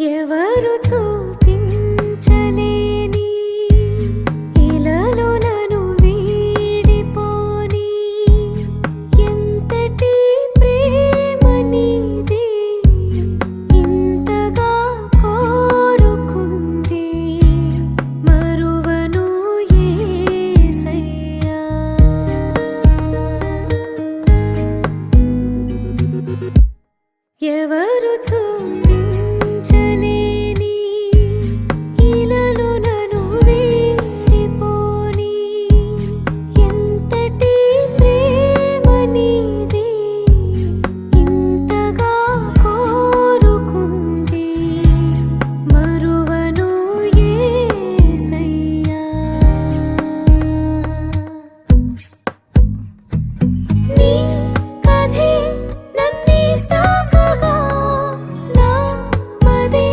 ఎవరు చూపించలేని ఇలాలో నన్ను వీడిపోని. ఎంతటి ప్రేమ నీది ఇంతగా కోరుకుంది. మరువను ఏసయ్యా. ఎవరు 你。